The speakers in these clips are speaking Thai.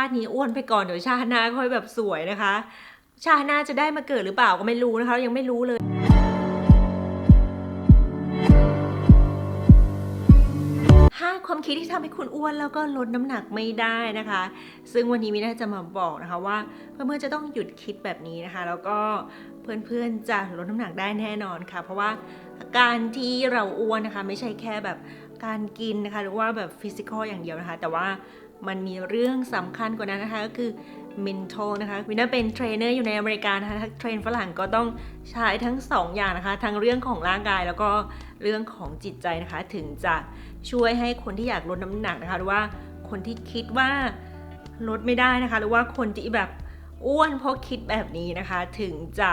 าตินี้อ้วนไปก่อนเดี๋ยวชาติหน้าค่อยแบบสวยนะคะ ชาติหน้าจะได้มาเกิดหรือเปล่าก็ไม่รู้นะคะ ยังไม่รู้เลยห้าความคิดที่ทำให้คุณอ้วนแล้วก็ลดน้ำหนักไม่ได้นะคะ ซึ่งวันนี้มิน่าจะมาบอกนะคะว่าเพื่อนๆจะต้องหยุดคิดแบบนี้นะคะ แล้วก็เพื่อนๆจะลดน้ำหนักได้แน่นอนค่ะ เพราะว่าการที่เราอ้วนนะคะ ไม่ใช่แค่แบบการกินนะคะ หรือว่าแบบฟิสิกอลอย่างเดียวนะคะ แต่ว่า มันมีเรื่องสำคัญกว่านั้นนะคะก็คือ mental นะคะวินาเป็นเทรนเนอร์อยู่ในอเมริกานะคะถ้าเทรนฝรั่งก็ต้องใช้ทั้งสองอย่างนะคะ ทั้งเรื่องของร่างกายแล้วก็เรื่องของจิตใจนะคะ ถึงจะช่วยให้คนที่อยากลดน้ำหนักนะคะ หรือว่าคนที่คิดว่าลดไม่ได้นะคะ หรือว่าคนที่แบบอ้วนเพราะคิดแบบนี้นะคะ ถึงจะ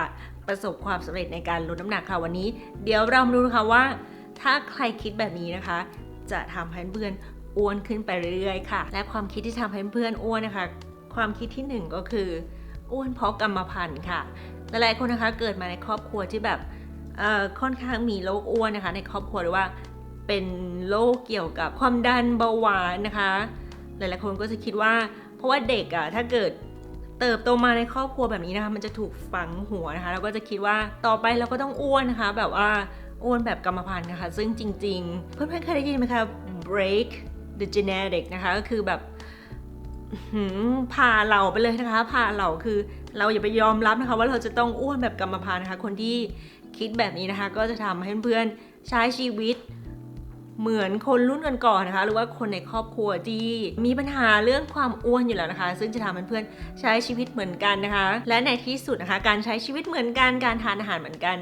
ประสบความสำเร็จในการลดน้ำหนักค่ะวันนี้ เดี๋ยวเรามาดูนะคะว่า ถ้าใครคิดแบบนี้นะคะ จะทำให้เพื่อน อ้วนขึ้นไปเรื่อยๆค่ะ และความคิดที่ทำให้เพื่อนอ้วนนะคะ ความคิดที่หนึ่งก็คือ อ้วนเพราะกรรมพันธุ์ค่ะ หลายๆคนนะคะเกิดมาในครอบครัวที่แบบค่อนข้างมีโรคอ้วนนะคะ ในครอบครัวหรือว่าเป็นโรคเกี่ยวกับความดันเบาหวานนะคะ หลายๆคนก็จะคิดว่า เพราะว่าเด็กอะถ้าเกิดเติบโตมาในครอบครัวแบบนี้นะคะ มันจะถูกฝังหัวนะคะ แล้วก็จะคิดว่าต่อไปเราก็ต้องอ้วนนะคะ แบบว่าอ้วนแบบกรรมพันธุ์นะคะ ซึ่งจริง ๆ เพื่อนๆเคยได้ยินไหมคะ break the genetic นะคะก็คือแบบพาเราไปเลยนะคะ พาเราคือเราอย่าไปยอมรับนะคะ ว่าเราจะต้องอ้วนแบบกรรมพันธุ์นะคะ คนที่คิดแบบนี้นะคะ ก็จะทำให้เพื่อนใช้ชีวิตเหมือนคนรุ่นก่อนๆนะคะ หรือว่าคนในครอบครัวที่มีปัญหาเรื่องความอ้วนอยู่แล้วนะคะ ซึ่งจะทำให้เพื่อนๆใช้ชีวิตเหมือนกันนะคะ และในที่สุดนะคะ การใช้ชีวิตเหมือนกันการทานอาหารเหมือนกัน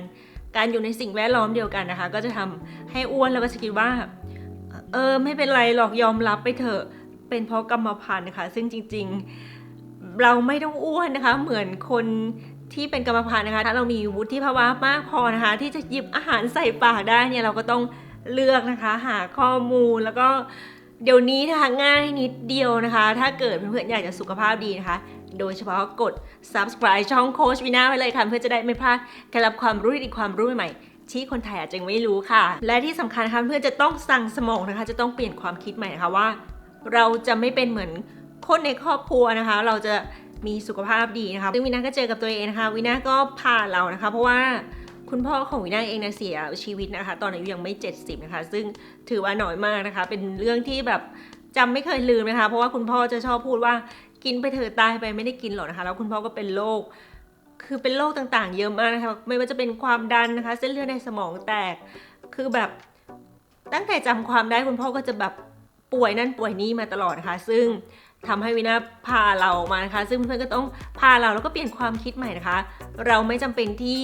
การอยู่ในสิ่งแวดล้อมเดียวกันนะคะ ก็จะทำให้อ้วนแล้วก็จะคิดว่า เออไม่เป็นไรหรอกยอมรับไปเถอะ เป็นเพราะกรรมพันธุ์นะคะซึ่งจริงๆ เราไม่ต้องอ้วนนะคะ เหมือนคนที่เป็นกรรมพันธุ์นะคะ ถ้าเรามีวุฒิภาวะมากพอนะคะ ที่จะหยิบอาหารใส่ปากได้เนี่ยเราก็ต้องเลือกนะคะ หาข้อมูลแล้วก็เดี๋ยวนี้นะคะง่ายนิดเดียวนะคะ ถ้าเกิดเพื่อนๆอยากจะสุขภาพดีนะคะ โดยเฉพาะกด subscribe ช่องโคชวินาไว้เลยค่ะ เพื่อจะได้ไม่พลาดการรับความรู้ดีความรู้ใหม่ๆ ที่คนไทยอาจจะยังไม่รู้ค่ะ และที่สำคัญนะคะเพื่อนจะต้องสั่งสมองนะคะ จะต้องเปลี่ยนความคิดใหม่นะคะว่า เราจะไม่เป็นเหมือนคนในครอบครัวนะคะ เราจะมีสุขภาพดีนะคะซึ่งวินาก็เจอกับตัวเองนะคะวินาก็พาเรานะคะ เพราะว่าคุณพ่อของวินาเองนะเสียชีวิตนะคะ ตอนอายุยังไม่ 70 นะคะ ซึ่งถือว่าน้อยมากนะคะ เป็นเรื่องที่แบบจำไม่เคยลืมนะคะ เพราะว่าคุณพ่อจะชอบพูดว่ากินไปเถอะตายไปไม่ได้กินหรอกนะคะ แล้วคุณพ่อก็เป็นโรค คือเป็นโรคต่างๆ เยอะมากนะคะ ไม่ว่าจะเป็นความดันนะคะ เส้นเลือดในสมองแตก คือแบบตั้งแต่จำความได้คุณพ่อก็จะแบบป่วยนั่นป่วยนี่มาตลอดนะคะซึ่งทำให้วินาพาเราออกมานะคะ ซึ่งเพื่อนก็ต้องพาเราแล้วก็เปลี่ยนความคิดใหม่นะคะ เราไม่จำเป็นที่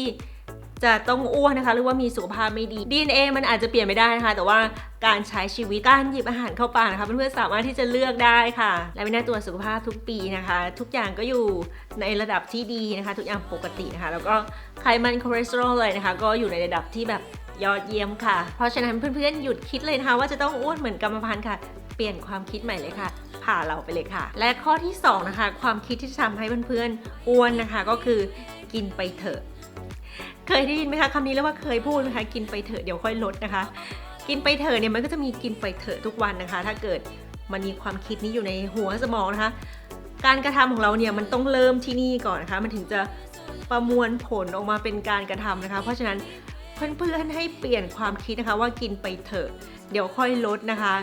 จะต้องอ้วนนะคะ หรือว่ามีสุขภาพไม่ดี DNA มันอาจจะเปลี่ยนไม่ได้นะคะ แต่ว่าการใช้ชีวิตการหยิบอาหารเข้าปากนะคะเพื่อนๆสามารถที่จะเลือกได้ค่ะ และวินาตรวจสุขภาพทุกปีนะคะ ทุกอย่างก็อยู่ในระดับที่ดีนะคะ ทุกอย่างปกตินะคะ แล้วก็ไขมันคอเลสเตอรอลเลยนะคะ ก็อยู่ในระดับที่แบบยอดเยี่ยมค่ะ เพราะฉะนั้นเพื่อนๆหยุดคิดเลยนะคะว่าจะต้องอ้วนเหมือนกรรมพันธุ์ค่ะ เปลี่ยนความคิดใหม่เลยค่ะพาเราไปเลยค่ะ และข้อที่สองนะคะ ความคิดที่จะทำให้เพื่อนๆอ้วนนะคะ ก็คือกินไปเถอะ เคยได้ยินไหมคะคำนี้แล้วว่าเคยพูดไหมคะกินไปเถอะเดี๋ยวค่อยลดนะคะ กินไปเถอะเนี่ยมันก็จะมีกินไปเถอะทุกวันนะคะ ถ้าเกิดมันมีความคิดนี้อยู่ในหัวสมองนะคะ การกระทำของเราเนี่ยมันต้องเริ่มที่นี่ก่อนนะคะ มันถึงจะประมวลผลออกมาเป็นการกระทำนะคะ เพราะฉะนั้นเพื่อนๆให้เปลี่ยนความคิดนะคะ ว่ากินไปเถอะเดี๋ยวค่อยลดนะคะ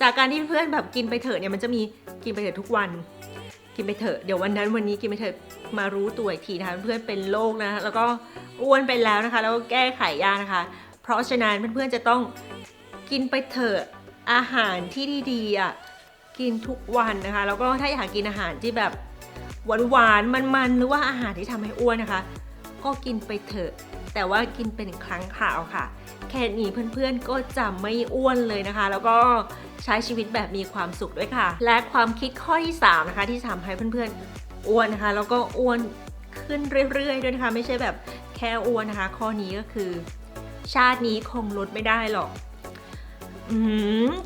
จากการที่เพื่อนๆแบบกินไปเถอะเนี่ยมันจะมีกินไปเถอะทุกวัน กินไปเถอะเดี๋ยววันนั้นวันนี้กินไปเถอะมารู้ตัวอีกทีนะคะเพื่อนเป็นโรคนะคะแล้วก็อ้วนไปแล้วนะคะ แล้วก็แก้ไขยากนะคะ เพราะฉะนั้นเพื่อนๆจะต้องกินไปเถอะอาหารที่ดีๆอะกินทุกวันนะคะ แล้วก็ถ้าอยากกินอาหารที่แบบหวานๆมันๆหรือว่าอาหารที่ทำให้อ้วนนะคะ ก็กินไปเถอะ แต่ว่ากินเป็นครั้งคราวค่ะ แค่นี้เพื่อนๆก็จะไม่อ้วนเลยนะคะ แล้วก็ใช้ชีวิตแบบมีความสุขด้วยค่ะ และความคิดข้อที่3นะคะที่ทำให้เพื่อนๆอ้วนนะคะ แล้วก็อ้วนขึ้นเรื่อยๆด้วยนะคะ ไม่ใช่แบบแค่อ้วนนะคะ ข้อนี้ก็คือ ชาตินี้คงลดไม่ได้หรอกอื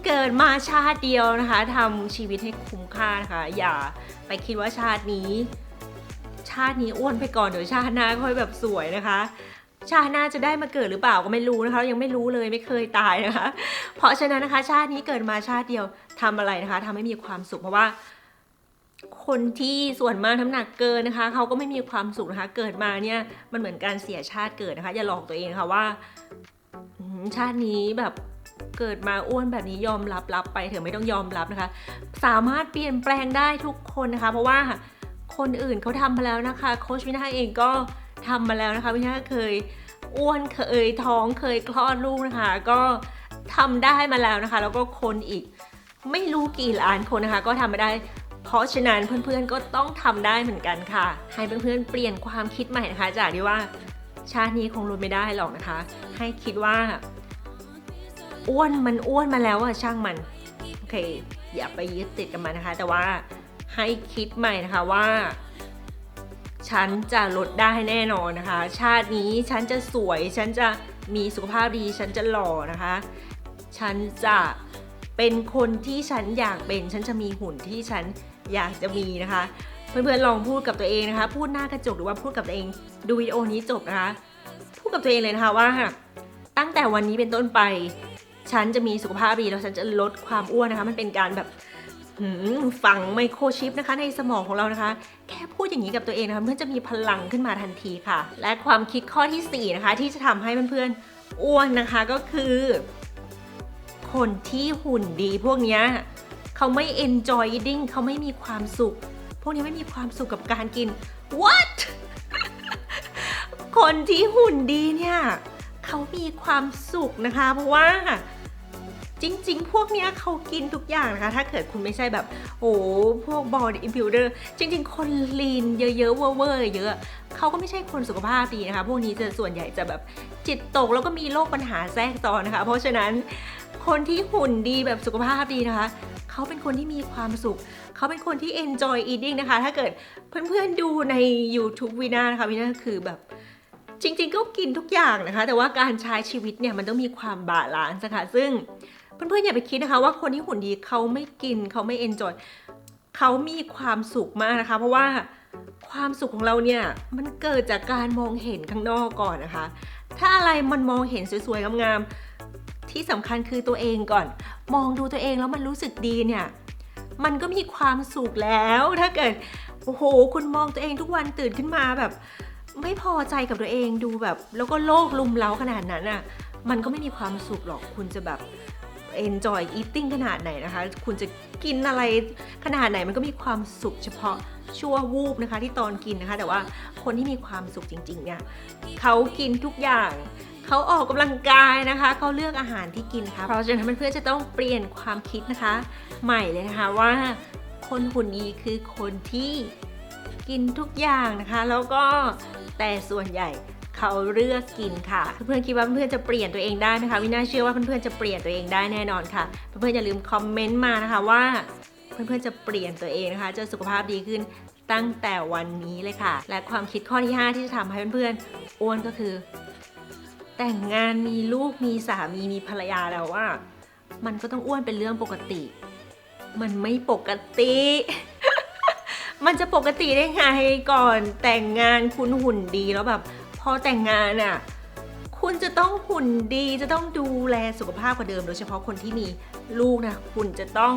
เกิดมาชาติเดียวนะคะทำชีวิตให้คุ้มค่านะคะ อย่าไปคิดว่าชาตินี้าตินี้อ้วนไปก่อนเดี๋ยวชาติหน้าค่อยแบบสวยนะคะ ชาติหน้าจะได้มาเกิดหรือเปล่าก็ไม่รู้นะคะยังไม่รู้เลยไม่เคยตายนะคะ เพราะฉะนั้นนะคะ ชาตินี้เกิดมาชาติเดียวทำอะไรนะคะทำให้มีความสุขเพราะว่าคนที่ส่วนมากน้ำหนักเกินนะคะเขาก็ไม่มีความสุขนะคะ เกิดมาเนี่ยมันเหมือนการเสียชาติเกิดนะคะ อย่าหลอกตัวเองนะคะว่าชาตินี้แบบเกิดมาอ้วนแบบนี้ยอมรับรับไปเถอะไม่ต้องยอมรับนะคะ สามารถเปลี่ยนแปลงได้ทุกคนนะคะ เพราะว่า คนอื่นเขาทำมาแล้วนะคะ โคชวินาเองก็ทำมาแล้วนะคะ วินาเคยอ้วนเคยท้องเคยคลอดลูกนะคะ ก็ทำได้มาแล้วนะคะ แล้วก็คนอีกไม่รู้กี่ล้านคนนะคะ ก็ทำมาได้ เพราะฉะนั้นเพื่อนๆก็ต้องทำได้เหมือนกันค่ะ ให้เพื่อนๆเปลี่ยนความคิดใหม่นะคะ จากที่ว่าชาตินี้คงรุนไม่ได้หรอกนะคะ ให้คิดว่าอ้วนมันอ้วนมาแล้วอะช่างมัน โอเค อย่าไปยึดติดกับมันนะคะ แต่ว่า ให้คิดใหม่นะคะว่า ฉันจะลดได้แน่นอนนะคะ ชาตินี้ฉันจะสวย ฉันจะมีสุขภาพดี ฉันจะหล่อนะคะ ฉันจะเป็นคนที่ฉันอยากเป็น ฉันจะมีหุ่นที่ฉันอยากจะมีนะคะ เพื่อนๆลองพูดกับตัวเองนะคะ พูดหน้ากระจกหรือว่าพูดกับตัวเอง ดูวิดีโอนี้จบนะคะ พูดกับตัวเองเลยนะคะว่าตั้งแต่วันนี้เป็นต้นไป ฉันจะมีสุขภาพดีแล้วฉันจะลดความอ้วนนะคะ มันเป็นการแบบ ฝังไมโครชิปนะคะในสมองของเรานะคะ แค่พูดอย่างนี้กับตัวเองนะคะเพื่อนจะมีพลังขึ้นมาทันทีค่ะ และความคิดข้อที่ 4 นะคะ ที่จะทำให้เพื่อนๆอ้วนนะคะก็คือ คนที่หุ่นดีพวกนี้เขาไม่ enjoy eating เขาไม่มีความสุข พวกนี้ไม่มีความสุขกับการกิน what คนที่หุ่นดีเนี่ยเขามีความสุขนะคะ เพราะว่า จริง ๆ พวกเนี้ยเขากินทุกอย่างนะคะ ถ้าเกิดคุณไม่ใช่แบบ โอ้พวก body builder จริง ๆ คนลีนเยอะๆเวอร์ๆเยอะเขาก็ไม่ใช่คนสุขภาพดีนะคะ พวกนี้จะส่วนใหญ่จะแบบจิตตกแล้วก็มีโรคปัญหาแทรกซ้อนนะคะ เพราะฉะนั้นคนที่หุ่นดีแบบสุขภาพดีนะคะเขาเป็นคนที่มีความสุข เขาเป็นคนที่ enjoy eating นะคะ ถ้าเกิดเพื่อนๆดูใน YouTube วินานะคะวินาคือแบบจริงๆก็กินทุกอย่างนะคะ แต่ว่าการใช้ชีวิตเนี่ยมันต้องมีความบาลานซ์นะคะ ซึ่ง เพื่อนๆอย่าไปคิดนะคะ ว่าคนที่หุ่นดีเขาไม่กินเขาไม่เอนจอยเขามีความสุขมากนะคะ เพราะว่าความสุขของเราเนี่ยมันเกิดจากการมองเห็นข้างนอกก่อนนะคะ ถ้าอะไรมันมองเห็นสวยๆงามๆที่สำคัญคือตัวเองก่อน มองดูตัวเองแล้วมันรู้สึกดีเนี่ยมันก็มีความสุขแล้วถ้าเกิดโอ้โห คุณมองตัวเองทุกวันตื่นขึ้นมาแบบ ไม่พอใจกับตัวเองดูแบบ แล้วก็โลกลุมเล้าขนาดนั้นอะมันก็ไม่มีความสุขหรอกคุณจะแบบ enjoy eating ขนาดไหนนะคะ คุณจะกินอะไรขนาดไหนมันก็มีความสุขเฉพาะชั่ววูบนะคะที่ตอนกินนะคะ แต่ว่าคนที่มีความสุขจริงๆเนี่ยเขากินทุกอย่างเขาออกกำลังกายนะคะเขาเลือกอาหารที่กินนะคะเพราะฉะนั้นเพื่อนๆจะต้องเปลี่ยนความคิดนะคะ ใหม่เลยนะคะว่าคนหุ่นดีคือคนที่กินทุกอย่างนะคะ แล้วก็แต่ส่วนใหญ่ เขาเลือกกินค่ะ เพื่อนๆคิดว่าเพื่อนๆจะเปลี่ยนตัวเองได้ไหมคะวินาเชื่อว่าเพื่อนๆจะเปลี่ยนตัวเองได้แน่นอนค่ะ เพื่อนๆอย่าลืมคอมเมนต์มานะคะว่าเพื่อนๆจะเปลี่ยนตัวเองนะคะจะสุขภาพดีขึ้นตั้งแต่วันนี้เลยค่ะ และความคิดข้อที่ 5 ที่จะทำให้เพื่อนๆอ้วนก็คือ แต่งงานมีลูกมีสามีมีภรรยาแล้วว่า มันก็ต้องอ้วนเป็นเรื่องปกติ มันไม่ปกติ มันจะปกติได้ไงก่อนแต่งงานคุณหุ่นดีแล้วแบบ อแต่งงานอะคุณจะต้องหุ่นดีจะต้องดูแลสุขภาพกว่าเดิม โดยเฉพาะคนที่มีลูกนะคุณจะต้อง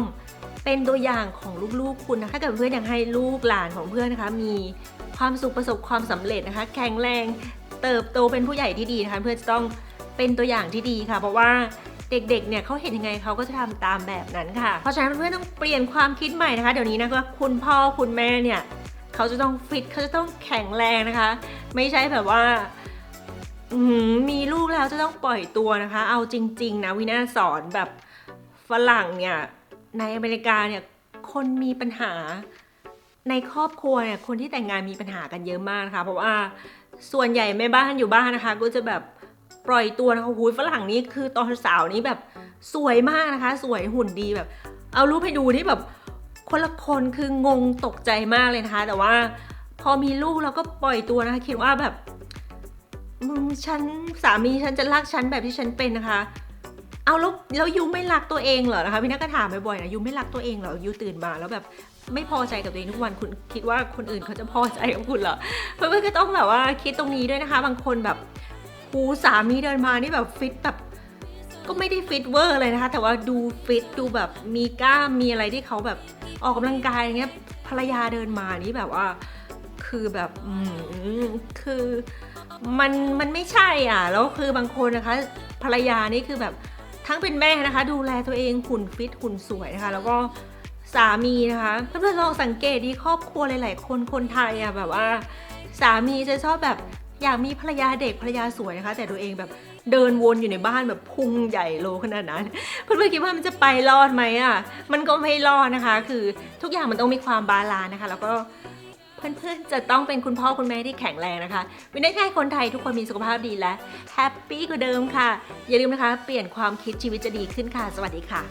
เป็นตัวอย่างของลูกๆคุณนะถ้าเกิดเพื่อนอยากให้ลูกหลานของเพื่อนนะคะ มีความสุขประสบความสำเร็จนะคะ แข็งแรงเติบโตเป็นผู้ใหญ่ที่ดีนะคะเพื่อนจะต้องเป็นตัวอย่างที่ดีค่ะ เพราะว่าเด็กๆ เนี่ยเขาเห็นยังไงเขาก็จะทำตามแบบนั้นค่ะ เพราะฉะนั้นเพื่อนต้องเปลี่ยนความคิดใหม่นะคะ เดี๋ยวนี้นะคะคุณพ่อคุณแม่เนี่ย เขาจะต้องฟิตเขาจะต้องแข็งแรงนะคะ ไม่ใช่แบบว่ามีลูกแล้วจะต้องปล่อยตัวนะคะ เอาจริง ๆ นะวินาสอนแบบฝรั่งเนี่ยในอเมริกาเนี่ยคนมีปัญหาในครอบครัวเนี่ยคนที่แต่งงานมีปัญหากันเยอะมากนะคะเพราะว่าส่วนใหญ่แม่บ้านอยู่บ้านนะคะ ก็จะแบบปล่อยตัวนะคะหูฝรั่งนี้คือตอนสาวนี้แบบสวยมากนะคะ สวยหุ่นดีแบบ เอารูปให้ดูที่แบบ คนละคนคืองงตกใจมากเลยนะคะ แต่ว่าพอมีลูกเราก็ปล่อยตัวนะคะ คิดว่าแบบอืมฉันสามีฉันจะรักฉันแบบที่ฉันเป็นนะคะ เอาแล้วแล้วยูไม่รักตัวเองเหรอนะคะพี่นักก็ถามบ่อยๆนะยูไม่รักตัวเองเหรอยูตื่นมาแล้วแบบไม่พอใจกับตัวเองทุกวันคุณคิดว่าคนอื่นเขาจะพอใจกับคุณเหรอเพื่อนๆก็ต้องแบบว่าคิดตรงนี้ด้วยนะคะ บางคนแบบหูสามีเดินมานี่แบบฟิตแบบ ก็ไม่ได้ฟิตเวอร์เลยนะคะ แต่ว่าดูฟิตดูแบบมีกล้ามมีอะไรที่เขาแบบออกกำลังกายอย่างเงี้ยพรรยาเดินมานี่แบบว่า คือแบบอคือมันมันไม่ใช่อะแล้วคือบางคนนะคะ ภรรยานี่คือแบบทั้งเป็นแม่นะคะ ดูแลตัวเองหุ่นฟิตหุ่นสวยนะคะ แล้วก็สามีนะคะเพื่อนๆลองสังเกตดีครอบครัวหลายๆคนคนไทยอะแบบว่า สามีจะชอบแบบ อยากมีภรรยาเด็กภรรยาสวยนะคะ แต่ตัวเองแบบเดินวนอยู่ในบ้านแบบพุงใหญ่โลขนาดนั้นเพื่อนๆคิดว่ามันจะไปรอดไหมอะมันก็ไม่รอดนะคะ คือทุกอย่างมันต้องมีความบาลานนะคะ แล้วก็เพื่อนๆ จะต้องเป็นคุณพ่อคุณแม่ที่แข็งแรงนะคะไม่ได้แค่คนไทยทุกคนมีสุขภาพดีและแฮปปี้กว่าเดิมค่ะ อย่าลืมนะคะ เปลี่ยนความคิดชีวิตจะดีขึ้นค่ะ สวัสดีค่ะ